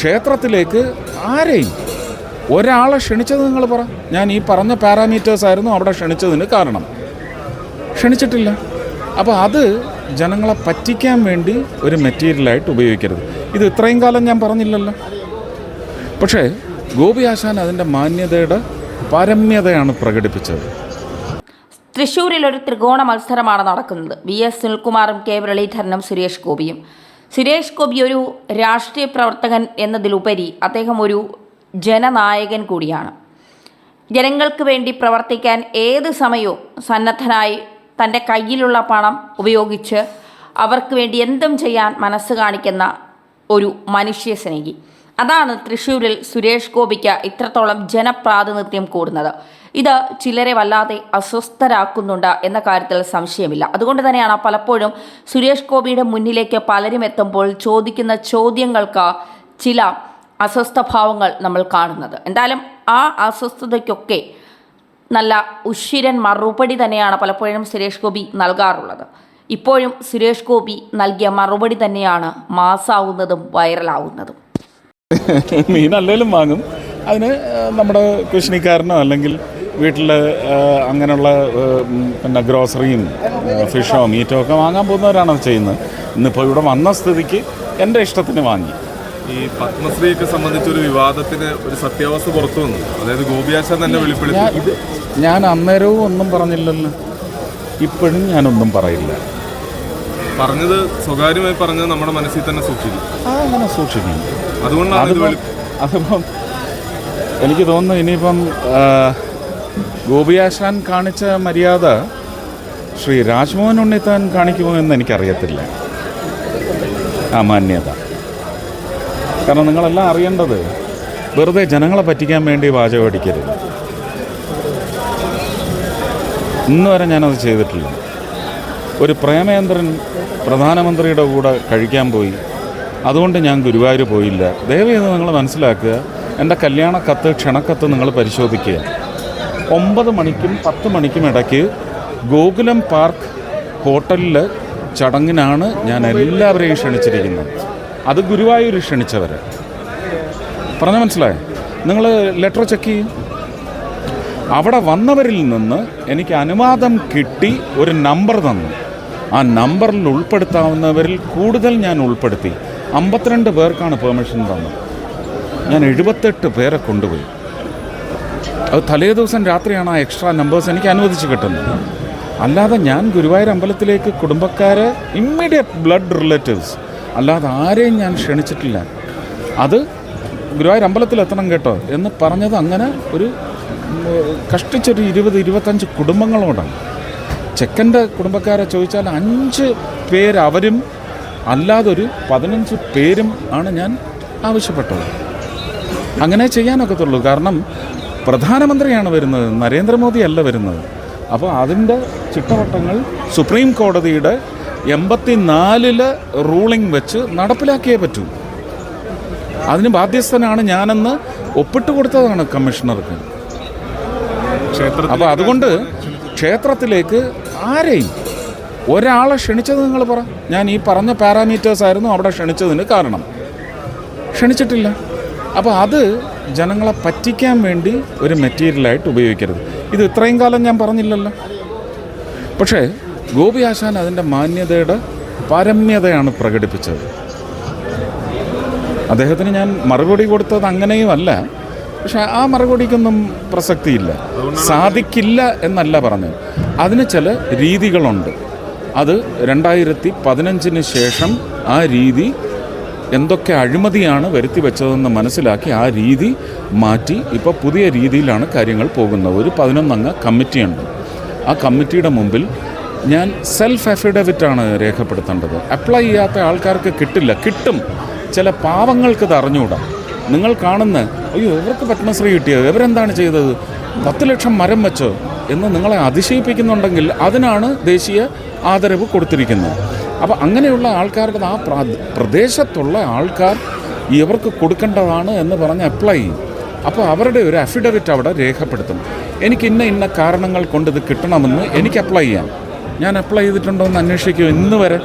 ക്ഷേത്രത്തിലേക്ക് ആരെയും? ഒരാളെ ക്ഷണിച്ചത് നിങ്ങൾ പറ. ഞാൻ ഈ പറഞ്ഞ പാരാമീറ്റേഴ്സ് ആയിരുന്നു അവിടെ ക്ഷണിച്ചതിന് കാരണം. ക്ഷണിച്ചിട്ടില്ല. അപ്പോൾ അത് ജനങ്ങളെ പറ്റിക്കാൻ വേണ്ടി ഒരു മെറ്റീരിയലായിട്ട് ഉപയോഗിക്കരുത്. ഇത് ഇത്രയും കാലം ഞാൻ പറഞ്ഞില്ലല്ലോ. പക്ഷേ ഗോപി ആശാൻ അതിന്റെ മാന്യതയുടെ പാരമ്യതയാണ് പ്രകടിപ്പിച്ചത്. തൃശ്ശൂരിൽ ഒരു ത്രികോണ മത്സരമാണ് നടക്കുന്നത്. വി എസ് സുനിൽകുമാറും കെ. മുരളീധരനും സുരേഷ് ഗോപിയും. സുരേഷ് ഗോപി ഒരു രാഷ്ട്രീയ പ്രവർത്തകൻ എന്നതിലുപരി അദ്ദേഹം ഒരു ജനനായകൻ കൂടിയാണ്. ജനങ്ങൾക്ക് വേണ്ടി പ്രവർത്തിക്കാൻ ഏത് സമയവും സന്നദ്ധനായി തന്റെ കയ്യിലുള്ള പണം ഉപയോഗിച്ച് അവർക്ക് വേണ്ടി എന്തും ചെയ്യാൻ മനസ്സ് കാണിക്കുന്ന ഒരു മനുഷ്യ സ്നേഹി. അതാണ് തൃശ്ശൂരിൽ സുരേഷ് ഗോപിക്ക് ഇത്രത്തോളം ജനപ്രാതിനിധ്യം കൂടുന്നത്. ഇത് ചിലരെ വല്ലാതെ അസ്വസ്ഥരാക്കുന്നുണ്ട് എന്ന കാര്യത്തിൽ സംശയമില്ല. അതുകൊണ്ട് തന്നെയാണ് പലപ്പോഴും സുരേഷ് ഗോപിയുടെ മുന്നിലേക്ക് പലരും എത്തുമ്പോൾ ചോദിക്കുന്ന ചോദ്യങ്ങൾക്ക് ചില അസ്വസ്ഥഭാവങ്ങൾ നമ്മൾ കാണുന്നത്. എന്തായാലും ആ അസ്വസ്ഥതയ്ക്കൊക്കെ നല്ല ഉഷിരൻ മറുപടി തന്നെയാണ് പലപ്പോഴും സുരേഷ് ഗോപി നൽകാറുള്ളത്. ഇപ്പോഴും സുരേഷ് ഗോപി നൽകിയ മറുപടി തന്നെയാണ് മാസാവുന്നതും വൈറലാവുന്നതും. മീൻ അല്ലെങ്കിലും വാങ്ങും. അതിന് നമ്മുടെ കൃഷിക്കാരനോ അല്ലെങ്കിൽ വീട്ടിൽ അങ്ങനെയുള്ള പിന്നെ ഗ്രോസറിയും ഫിഷോ മീറ്റോ ഒക്കെ വാങ്ങാൻ പോകുന്നവരാണ് ചെയ്യുന്നത്. ഇന്നിപ്പോൾ ഇവിടെ വന്ന സ്ഥിതിക്ക് എന്റെ ഇഷ്ടത്തിന് വാങ്ങി. ഈ പത്മശ്രീയൊക്കെ സംബന്ധിച്ചൊരു വിവാദത്തിന് ഒരു സത്യാവസ്ഥ പുറത്തു വന്നു. അതായത് ഗോപിയാശാൻ തന്നെ വെളിപ്പെടുത്തി. ഞാൻ ഇത് ഞാൻ അന്നേരവും ഒന്നും പറഞ്ഞില്ലല്ലോ. ഇപ്പോഴും ഞാനൊന്നും പറയില്ല. പറഞ്ഞത് സ്വകാര്യമായി പറഞ്ഞത് നമ്മുടെ മനസ്സിൽ തന്നെ സൂക്ഷിക്കും. അങ്ങനെ സൂക്ഷിക്കും. അതുകൊണ്ടാണ് അതിപ്പം എനിക്ക് തോന്നുന്നു ഇനിയിപ്പം ഗോപിയാശാൻ കാണിച്ച മര്യാദ ശ്രീ രാജ്മോഹൻ ഉണ്ണിത്താൻ കാണിക്കുമോ എന്ന് എനിക്കറിയത്തില്ല. ആ മാന്യത കാരണം നിങ്ങളെല്ലാം അറിയേണ്ടത് വെറുതെ ജനങ്ങളെ പറ്റിക്കാൻ വേണ്ടി വാചകം അടിക്കരുത്. ഇന്ന് വരെ ഞാനത് ചെയ്തിട്ടില്ല. ഒരു പ്രേമേന്ദ്രൻ പ്രധാനമന്ത്രിയുടെ കൂടെ കഴിക്കാൻ പോയി. അതുകൊണ്ട് ഞാൻ ഗുരുവായൂർ പോയില്ല. ദയവേത് നിങ്ങൾ മനസ്സിലാക്കുക എന്റെ കല്യാണ കത്ത് ക്ഷണക്കത്ത് നിങ്ങൾ പരിശോധിക്കുക. ഒമ്പത് മണിക്കും പത്ത് മണിക്കും ഇടയ്ക്ക് ഗോകുലം പാർക്ക് ഹോട്ടലിൽ ചടങ്ങിനാണ് ഞാൻ എല്ലാവരെയും ക്ഷണിച്ചിരിക്കുന്നത്. അത് ഗുരുവായൂർ ക്ഷണിച്ചവർ പറഞ്ഞ മനസ്സിലായോ? നിങ്ങൾ ലെറ്റർ ചെക്ക് ചെയ്യും. അവിടെ വന്നവരിൽ നിന്ന് എനിക്ക് അനുവാദം കിട്ടി ഒരു നമ്പർ തന്നു. ആ നമ്പറിൽ ഉൾപ്പെടുത്താവുന്നവരിൽ കൂടുതൽ ഞാൻ ഉൾപ്പെടുത്തി. അമ്പത്തിരണ്ട് പേർക്കാണ് പെർമിഷൻ തന്നത്. ഞാൻ എഴുപത്തെട്ട് പേരെ കൊണ്ടുപോയി. അത് തലേ ദിവസം രാത്രിയാണ് ആ എക്സ്ട്രാ നമ്പേഴ്സ് എനിക്ക് അനുവദിച്ച് കിട്ടുന്നത്. അല്ലാതെ ഞാൻ ഗുരുവായൂർ അമ്പലത്തിലേക്ക് കുടുംബക്കാരെ ഇമ്മീഡിയറ്റ് ബ്ലഡ് റിലേറ്റീവ്സ് അല്ലാതെ ആരെയും ഞാൻ ക്ഷണിച്ചിട്ടില്ല. അത് ഗുരുവായൂർ അമ്പലത്തിൽ എത്തണം കേട്ടോ എന്ന് പറഞ്ഞത് അങ്ങനെ ഒരു കഷ്ടിച്ചൊരു ഇരുപത് ഇരുപത്തഞ്ച് കുടുംബങ്ങളോടാണ്. ചെക്കന്റെ കുടുംബക്കാരെ ചോദിച്ചാൽ അഞ്ച് പേര് അവരും അല്ലാതൊരു പതിനഞ്ച് പേരും ആണ് ഞാൻ ആവശ്യപ്പെട്ടത്. അങ്ങനെ ചെയ്യാനൊക്കത്തുള്ളൂ. കാരണം പ്രധാനമന്ത്രിയാണ് വരുന്നത് നരേന്ദ്രമോദി അല്ല വരുന്നത്. അപ്പോൾ അതിന്റെ ചിട്ടവട്ടങ്ങൾ സുപ്രീം കോടതിയുടെ എൺപത്തിനാലിൽ റൂളിംഗ് വെച്ച് നടപ്പിലാക്കിയേ പറ്റൂ. അതിന് ബാധ്യസ്ഥനാണ് ഞാനെന്ന് ഒപ്പിട്ട് കൊടുത്തതാണ് കമ്മീഷണർക്ക്. അപ്പോൾ അതുകൊണ്ട് ക്ഷേത്രത്തിലേക്ക് ആരെയും ഒരാളെ ക്ഷണിച്ചത് നിങ്ങൾ പറ. ഞാൻ ഈ പറഞ്ഞ പാരാമീറ്റേഴ്സ് ആയിരുന്നു അവിടെ ക്ഷണിച്ചതിന് കാരണം. ക്ഷണിച്ചിട്ടില്ല. അപ്പോൾ അത് ജനങ്ങളെ പറ്റിക്കാൻ വേണ്ടി ഒരു മെറ്റീരിയലായിട്ട് ഉപയോഗിക്കരുത്. ഇത് ഇത്രയും കാലം ഞാൻ പറഞ്ഞില്ലല്ലോ. പക്ഷേ ഗോപി ആശാൻ അതിന്റെ മാന്യതയുടെ പാരമ്യതയാണ് പ്രകടിപ്പിച്ചത്. അദ്ദേഹത്തിന് ഞാൻ മറുപടി കൊടുത്തത് അങ്ങനെയും അല്ല പക്ഷെ ആ മറുപടിക്കൊന്നും പ്രസക്തിയില്ല. സാധിക്കില്ല എന്നല്ല പറഞ്ഞത്. അതിന് ചില രീതികളുണ്ട്. അത് രണ്ടായിരത്തി പതിനഞ്ചിന് ശേഷം ആ രീതി എന്തൊക്കെ അഴിമതിയാണ് വരുത്തി വെച്ചതെന്ന് മനസ്സിലാക്കി ആ രീതി മാറ്റി ഇപ്പോൾ പുതിയ രീതിയിലാണ് കാര്യങ്ങൾ പോകുന്നത്. ഒരു പതിനൊന്നംഗ കമ്മിറ്റിയുണ്ട്. ആ കമ്മിറ്റിയുടെ മുമ്പിൽ ഞാൻ സെൽഫ് അഫിഡവിറ്റാണ് രേഖപ്പെടുത്തേണ്ടത്. അപ്ലൈ ചെയ്യാത്ത ആൾക്കാർക്ക് കിട്ടില്ല. കിട്ടും. ചില പാവങ്ങൾക്ക് ഇത് നിങ്ങൾ കാണുന്ന അയ്യോ ഇവർക്ക് പത്മശ്രീ കിട്ടിയത് ഇവരെന്താണ് ചെയ്തത്? പത്ത് ലക്ഷം മരം വെച്ചോ? എന്ന് നിങ്ങളെ അതിശയിപ്പിക്കുന്നുണ്ടെങ്കിൽ അതിനാണ് ദേശീയ ആദരവ് കൊടുത്തിരിക്കുന്നത്. അപ്പോൾ അങ്ങനെയുള്ള ആൾക്കാരുടെ ആ പ്രദേശത്തുള്ള ആൾക്കാർ ഇവർക്ക് കൊടുക്കേണ്ടതാണ് എന്ന് പറഞ്ഞ് അപ്ലൈ ചെയ്യും. അപ്പോൾ അവരുടെ ഒരു അഫിഡവിറ്റ് അവിടെ രേഖപ്പെടുത്തും എനിക്ക് ഇന്ന ഇന്ന കാരണങ്ങൾ കൊണ്ട് ഇത് കിട്ടണമെന്ന് എനിക്ക് അപ്ലൈ ചെയ്യാം. ഞാൻ അപ്ലൈ ചെയ്തിട്ടുണ്ടോ എന്ന് അന്വേഷിക്കും ഇന്ന് വരെ.